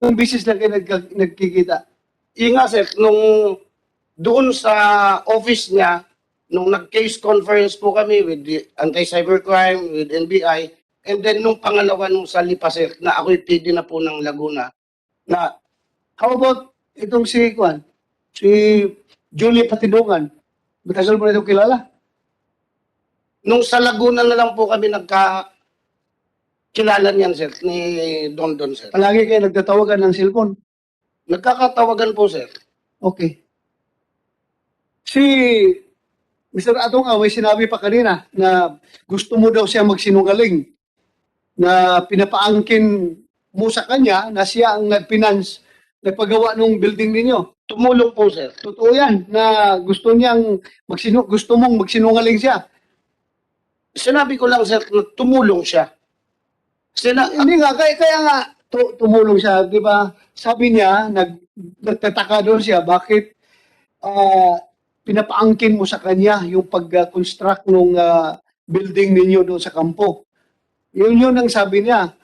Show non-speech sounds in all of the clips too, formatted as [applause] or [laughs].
Nung business lang kayo nagka- nagkikita. Yung nga sir, nung doon sa office niya, nung nag-case conference po kami with the anti-cybercrime, with NBI, and then nung pangalawa nung sa Lipa sir, na ako'y PD na po ng Laguna, na How about itong si Kwan? Si Julie Patidungan. Matagal mo na itong kilala? nung sa Laguna na lang po kami nagka kilala niyan sir, ni Don Don sir. Palagi kayo nagtatawagan ng cellphone. Nagkakatawagan po sir. Okay. Si Mr. Atong may sinabi pa kanina na gusto mo daw siya magsinungaling na pinapaangkin mo sa kanya na siya ang nag-finance, nagpagawa ng building ninyo. Tumulong po sir. Totoo yan na gusto niyang magsinu gusto mong magsinungaling siya. Sinabi ko lang sir, na tumulong siya. Sina Hindi nga, kaya, kaya nga tu- tumulong siya, di ba? Sabi niya, nag, nagtataka doon siya, bakit ah, pinapaangkin mo sa kanya yung pag-construct ng building ninyo doon sa kampo. Yun yun ang sabi niya.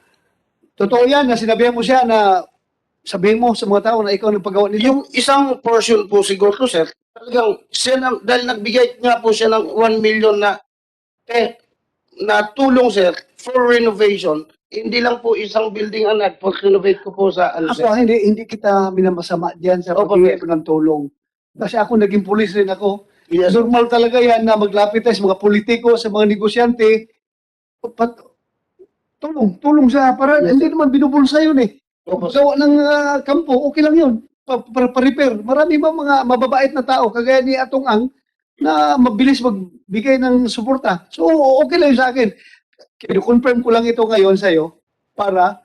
Totoo yan na sinabihan mo siya na sabihin mo sa mga tao na ikaw ang nagpagawa nito. Yung isang portion po siguro, sir, talagang siya na, dahil nagbigay nga po siya ng 1 million na eh, na tulong, sir, for renovation. Hindi lang po isang building ang nag-renovate ko po sa ano, sir. Ako, hindi, hindi kita minamasama diyan sa Opo, pagbigay ko ng tulong. Kasi ako naging pulis rin ako. Yes, Normal talaga yan na maglapit tayo sa mga politiko, sa mga negosyante. Pat, tulong, tulong sa para Yes, hindi naman binubulsa yun eh. Opo, sir. Gawa ng ah, kampo, okay lang yun. Pa- Para pa-repair. Marami ba mga mababait na tao, kagaya ni Atong Ang, na mabilis magbigay ng suporta. So, okay lang yun sa akin. Kino-confirm ko lang ito ngayon sa'yo para,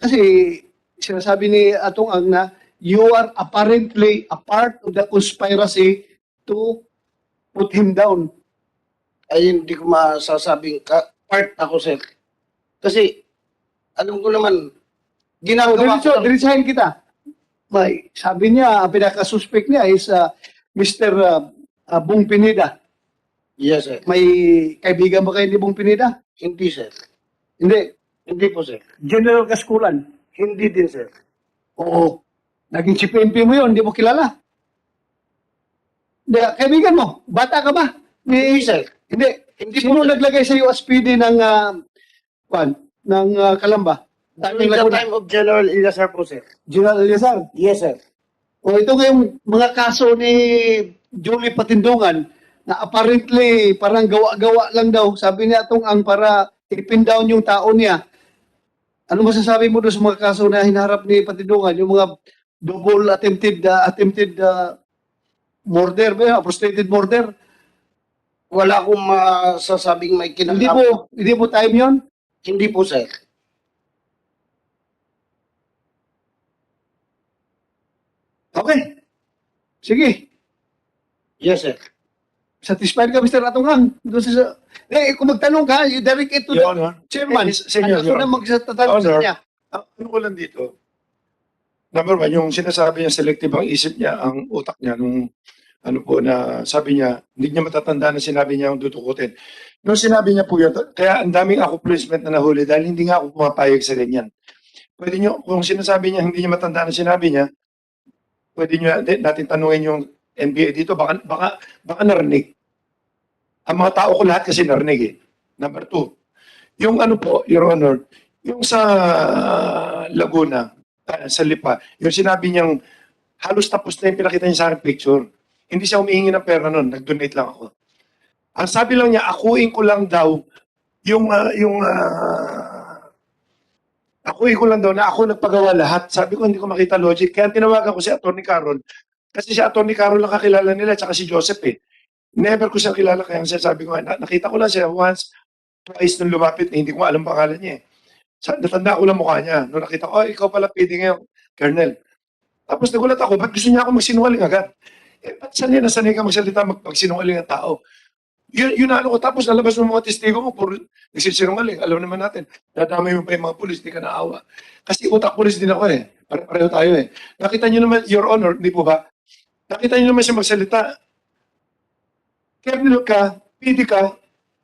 kasi sinasabi ni Atong Ang na you are apparently a part of the conspiracy to put him down. ay hindi ko masasabing ka, part ako, sir. Kasi, alam ko naman, So, ginagawa ko diretso, lang- diretsahin kita. May, sabi niya, ang pinaka-suspect niya is uh, Mr. Uh, uh, Bong Pineda. Yes, sir. May kaibigan ba kayo ni Bong Pineda? Hindi, sir. Hindi. Hindi po, sir. General Kaskulan. Hindi din, sir. Oo. Naging chief MP mo yun, hindi mo kilala. Hindi, kaibigan mo, bata ka ba? Hindi, sir. hindi. Hindi Sino po, sir. naglagay sa iyo SPD ng, uh, kwan, ng uh, Kalamba? During the Laguna. time of General Ilazar po, sir. General Eliazar. Yes, sir. O ito ngayong mga kaso ni Julie Patindungan na apparently parang gawa-gawa lang daw. Sabi niya itong ang para ipin down yung tao niya. Ano masasabi mo doon sa mga kaso na hinaharap ni Patindungan? Yung mga double attempted uh, attempted uh, murder ba yun? Frustrated murder? Wala akong masasabing may kinakap. Hindi po, hindi po time yon Hindi po, sir. Okay. Sige. Yes, sir. Satisfied ka, Mr. Atungang? Doon sa, eh, kung magtanong ka, you direct it to Your the Honor, chairman. Eh, Senyor, Ano Your na magsatanong sa kanya? ah, ano ko lang dito, number one, yung sinasabi niya selective ang isip niya, ang utak niya, nung ano po na sabi niya, hindi niya matatanda na sinabi niya ang tutukutin. Nung sinabi niya po yun, kaya ang daming ako placement na nahuli dahil hindi nga ako pumapayag sa ganyan. Pwede niyo, kung sinasabi niya hindi niya matanda na sinabi niya, pwede niyo natin tanungin yung NBA dito, baka, baka, baka narinig. Ang mga tao ko lahat kasi narinig eh. Number two, yung ano po, Your Honor, yung sa Laguna, ah, sa Lipa, yung sinabi niyang halos tapos na yung pinakita niya sa akin picture. Hindi siya humihingi ng pera noon, nag-donate lang ako. Ang sabi lang niya, akuin ko lang daw yung, ah, yung, ah, akuin ko lang daw na ako nagpagawa lahat. Sabi ko, hindi ko makita logic. Kaya tinawagan ko si Atty. Carol. Kasi si Atty. Carol lang kakilala nila, tsaka si Joseph eh. Never ko siya kilala, kaya siya sabi ko, "Na- nakita ko lang siya once, twice nung lumapit, eh, hindi ko alam pangalan niya eh. Sa, natanda ko lang mukha niya. Nung nakita ko, oh, ikaw pala pwede ngayon, Colonel. Tapos nagulat ako, ba't gusto niya ako magsinungaling agad? Eh, ba't saan niya nasanay ka magsalita mag magsinungaling ang tao? Yun, yun na ano ko. Tapos nalabas mo mga testigo mo, puro nagsisinungaling. Alam naman natin, dadamay mo pa yung mga pulis, di ka naawa. Kasi utak pulis din ako eh. Pare-pareho tayo eh. Nakita niyo naman, Your Honor, di po ba? Nakita niyo naman siya magsalita. Kernel ka, PD ka,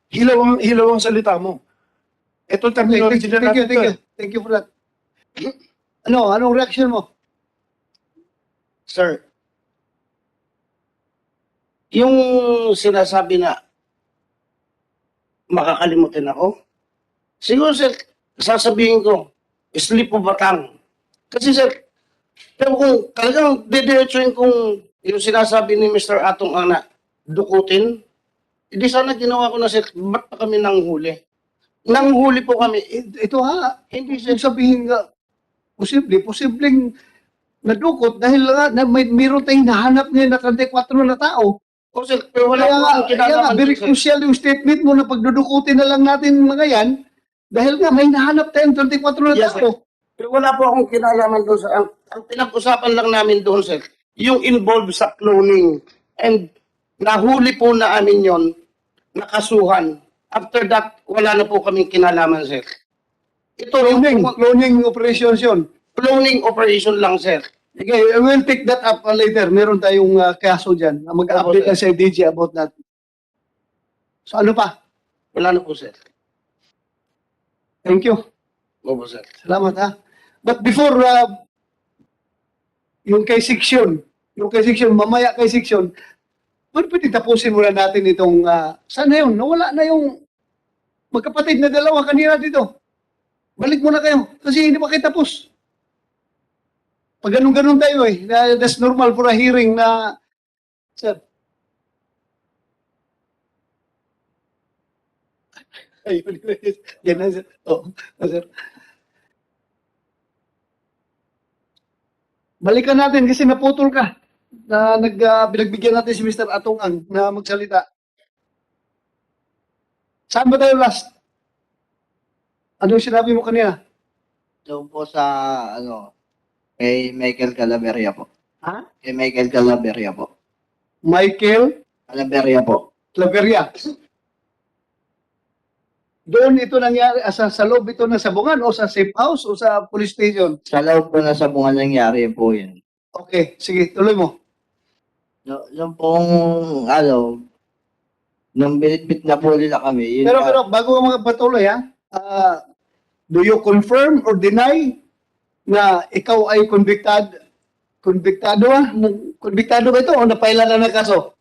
hilaw ang, hilaw ang salita mo. Ito ang Thank, terminology thank, na thank you, thank you. Thank you for that. [clears throat] Ano, anong reaction mo? Sir, yung sinasabi na makakalimutin ako, siguro sir, sasabihin ko, sleep of batang. Kasi sir, pero kung talagang didiretsuin kung yung sinasabi ni Mr. Atong ang na dukutin, hindi sana ginawa ko na sir, ba't pa kami nanghuli? Nanghuli po kami. Ito ha, Hindi sir, sabihin nga, posible, posibleng nadukot dahil nga na may meron tayong nahanap ngayon na 34 na tao. oh, sir, pero wala Kaya po akong kaya nga, kinalaman, very sir. crucial yung statement mo na pagdudukutin na lang natin mga yan dahil nga may nahanap tayong 34 na Yes, tao. Pero wala po akong kinalaman doon sa... Ang, ang pinag-usapan lang namin doon, sir, yung involved sa cloning. And nahuli po na amin yon nakasuhan. After that, wala na po kaming kinalaman, sir. Ito yung Cloning, cloning operations yun. cloning operation lang, sir. Okay, we'll take that up uh, later. Meron tayong uh, kaso dyan. na Mag-update na sa DG about that. So ano pa? Wala na po, sir. Thank you. Opo, sir. Salamat ha. But before uh, yung kay section, yung kay section, mamaya kay section, pwede pwede tapusin muna natin itong, uh, sana yun, nawala na yung magkapatid na dalawa kanina dito. Balik muna kayo, kasi hindi pa kayo tapos. Pag ganun-ganun tayo eh, na, that's normal for a hearing na, sir. [laughs] Ay, yan na, sir. Oh, sir. Balikan natin kasi naputol ka. Na nag, pinagbigyan natin si Mr. Atong Ang na magsalita. Saan ba tayo last? Ano yung sinabi mo kanina? Doon po sa, ano, kay Michael Calaveria po. Ha? Kay Michael Calaveria po. Michael Calaveria po. Claveria. Doon ito nangyari, ah, sa, sa loob ito ng sabungan o sa safe house o sa police station? Sa loob po na sa bunga nangyari po yun. Okay, sige, tuloy mo. No, yung pong, ano, nung binitbit na po nila kami, yun Pero pero bago ka magpatuloy ha, ah, do you confirm or deny na ikaw ay convicted convictado? Nag- Convictado ba ito o napailan na ng kaso?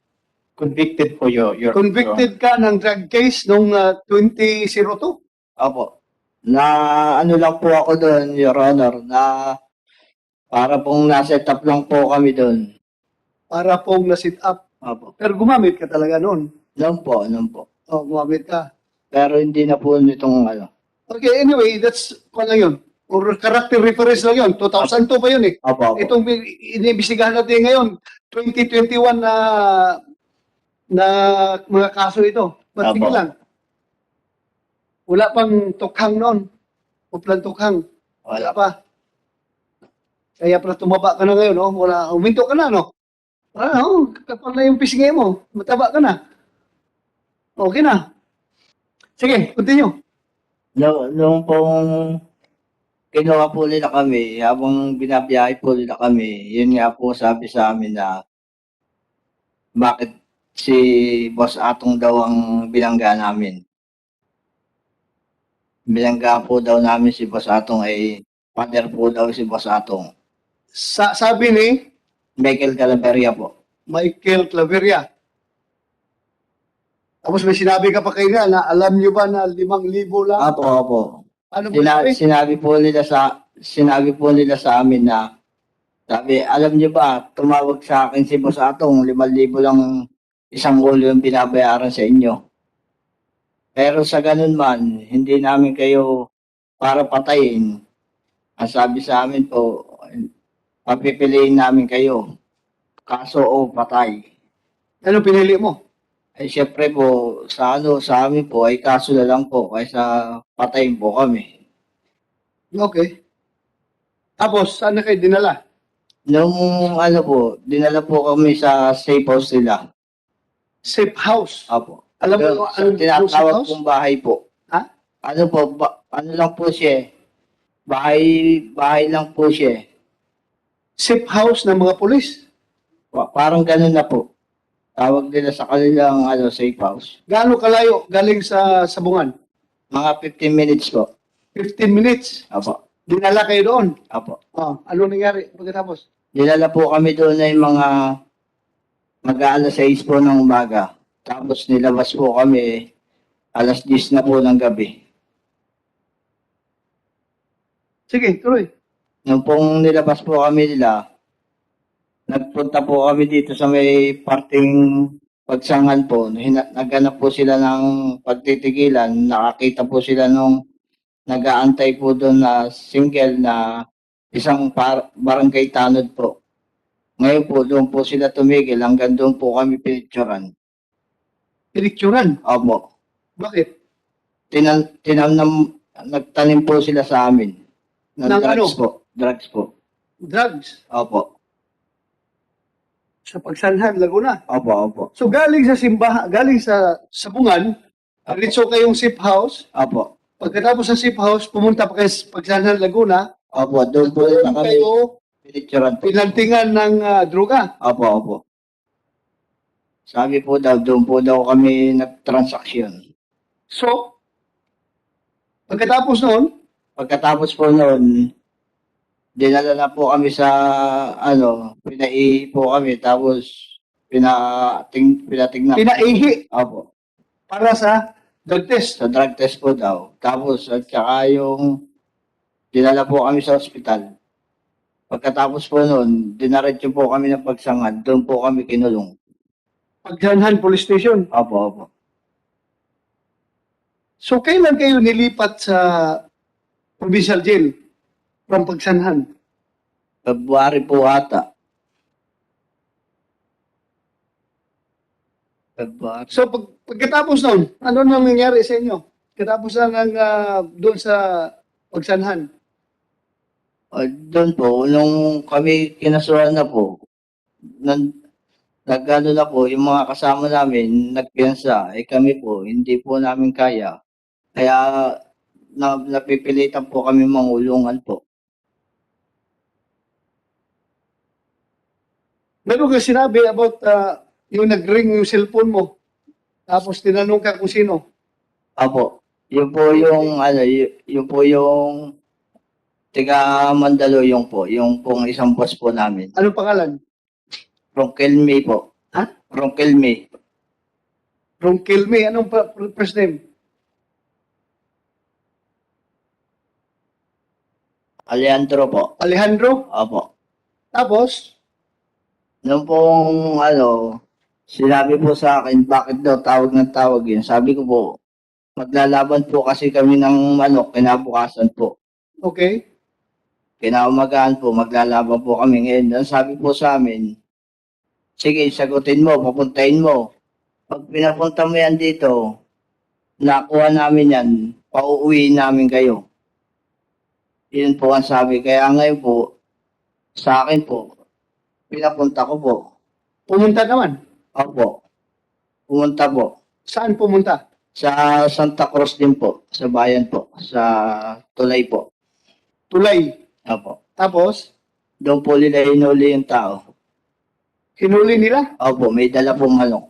convicted po yun. Your, Convicted ka ng drug case noong ah, 2002? Opo. Na ano lang po ako doon, Your Honor, na para pong nasa up lang po kami doon. Para pong na-sit up. Opo. Pero gumamit ka talaga noon. Noon po, noon po. O, gumamit ka. Pero hindi na po nitong ano. Okay, anyway, that's kung lang yun. Or character reference lang yun. 2002 pa yun eh. Opo, opo. Itong iniimbestigahan natin ngayon, 2021 na na mga kaso ito. Ba't sige lang? Wala pang tukhang noon. Uplan tukhang. Wala Wala. pa. Kaya pala tumaba ka na ngayon, no? Wala, uminto ka na, no? Ah, no? Kapal na yung pisngi mo. Mataba ka na. Okay na. Sige, continue. No, nung pong kinuha po nila kami, habang binabiyahe po nila kami, yun nga po sabi sa amin na bakit si Boss Atong daw ang bilangga namin. Bilangga po daw namin si Boss Atong ay father po daw si Boss Atong. Sa, sabi ni Michael Calaveria po. Michael Claveria. Tapos may sinabi ka pa kayo nga na alam nyo ba na limang libo lang? Apo, apo. Ano ba Sina- sabi? sinabi po nila sa sinabi po nila sa amin na sabi, alam niyo ba, tumawag sa akin si Boss Atong, 5,000 lang isang ulo yung binabayaran sa inyo. Pero sa ganun man, hindi namin kayo para patayin. Ang sabi sa amin po, papipiliin namin kayo. Kaso o patay. Ano pinili mo? Ay syempre po, sa ano, sa amin po, ay kaso na lang po, kaysa patayin po kami. Okay. Tapos, saan na kayo dinala? Nung ano po, dinala po kami sa safe house nila. Safe house. Apo. Alam mo Pero anong safe tinatawag house? pong bahay po. Ha? Ano po, ba- ano lang po siya eh. Bahay, bahay lang po siya eh. Safe house ng mga polis. Pa- Parang ganun na po. Tawag nila sa kanilang ano, safe house. Gaano kalayo galing sa sabungan? Mga 15 minutes po. 15 minutes. Apo. Dinala kayo doon. Apo. Oh, ano nangyari pagkatapos? Dinala po kami doon na yung mga mag-aalas 6 po ng umaga. Tapos nilabas po kami alas 10 na po ng gabi. Sige, tuloy. Nung pong nilabas po kami nila, nagpunta po kami dito sa may parting pagsangan po. Hina- Naghanap po sila ng pagtitigilan. Nakakita po sila nung nag-aantay po doon na single na isang par- barangay tanod po. Ngayon po, doon po sila tumigil hanggang doon po kami pinicturan. Pinicturan. Opo. Bakit? Tinan, tinanam, nagtanim po sila sa amin. Ng Ng drugs ano? po. Drugs po. Drugs. Opo. Sa Pagsanhan, Laguna. Opo, opo. So galing sa simbahan, galing sa sabungan, diretso kayong safe house. Opo. Pagkatapos sa safe house, pumunta pa kayo sa Pagsanhan, Laguna. Opo, doon po Doon kami kayo pinicturan po. pinantingan ng ah, droga. Opo, opo. Sabi po daw, doon po daw kami nag-transaction. So, pagkatapos noon, Pagkatapos po noon, dinala na po kami sa, ano, pinaihi po kami, tapos pinating, pinatignan. pinaihi Opo, para sa drug test. sa drug test po daw. Tapos, at saka yung, dinala po kami sa ospital. Pagkatapos po noon, dinaretso po kami ng pagsangad, doon po kami kinulong. Pagsanhan Police Station. Opo, opo. So, kailan kayo nilipat sa provincial jail from Pagsanhan? February po ata. February. So, pag, pagkatapos noon, ano nang nangyari sa inyo? Pagkatapos na ng, ah, doon sa Pagsanhan. O, doon po, nung kami kinasuhan na po, nan, nagano na po, yung mga kasama namin, nagpiyansa, eh kami po, hindi po namin kaya. Kaya, na, napipilitan po kami mangulungan po. Meron ka sinabi about ah, yung nag-ring yung cellphone mo. Tapos tinanong ka kung sino. Apo, yun po yung, ano, y- yun po yung tiga Mandaluyong po, yung pong isang boss po namin. Anong pangalan? From Kelme po. Ha? From Kelme. From Kilme. Anong pa- first name? Alejandro po. Alejandro. Apo. Tapos, Nung pong, ano, sinabi po sa akin, bakit daw tawag ng tawag yun? Sabi ko po, maglalaban po kasi kami ng manok kinabukasan po. okay. Kinaumagaan po, maglalaban po kami ngayon. Ang sabi po sa amin, sige, sagutin mo, papuntahin mo. Pag pinapunta mo yan dito, nakuha namin yan, pauuwi namin kayo. Yun po ang sabi. Kaya ngayon po, sa akin po, pinapunta ko po. Pumunta naman. Opo. Pumunta po. Saan pumunta? Sa Santa Cruz din po. Sa bayan po. Sa Tulay po. Tulay. Opo. Tapos, Doon po nila hinuli yung tao. hinuli nila Opo, may dala pong manok.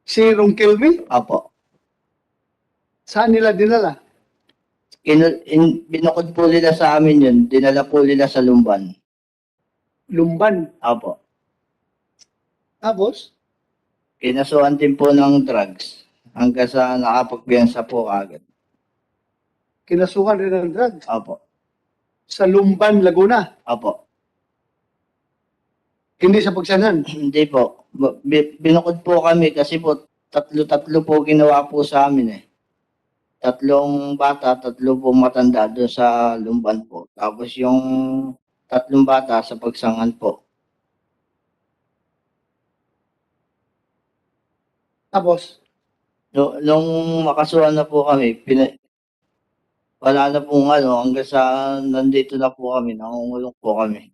si Ron Kilme. Opo. Saan nila dinala? Kinu- in, binukod po nila sa amin yun. Dinala po nila sa Lumban. Lumban. Opo. Tapos, Kinasuhan din po ng drugs. Hanggang sa nakapagpiyansa po agad. kinasuhan rin ng drugs. Opo. Sa Lumban, Laguna. Opo. Hindi sa Pagsanhan. [clears throat] Hindi po. Bi- Binukod po kami kasi po tatlo-tatlo po ginawa po sa amin eh. Tatlong bata, tatlo po matanda doon sa Lumban po. Tapos yung tatlong bata sa pagsangan po. Tapos, No, nung makasuhan na po kami, pina, wala na pong ano, hanggang sa nandito na po kami, nangungulong po kami.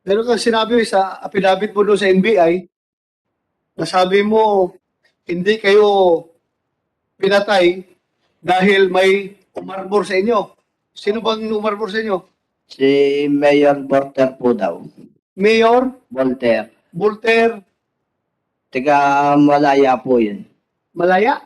meron kang sinabi sa affidavit mo doon sa NBI, nasabi mo, hindi kayo pinatay dahil may umarbor sa inyo. Sino bang umarbor sa inyo? Si Mayor Porter po daw. Mayor Voltaire. Voltaire Taga Malaya po yun. Malaya?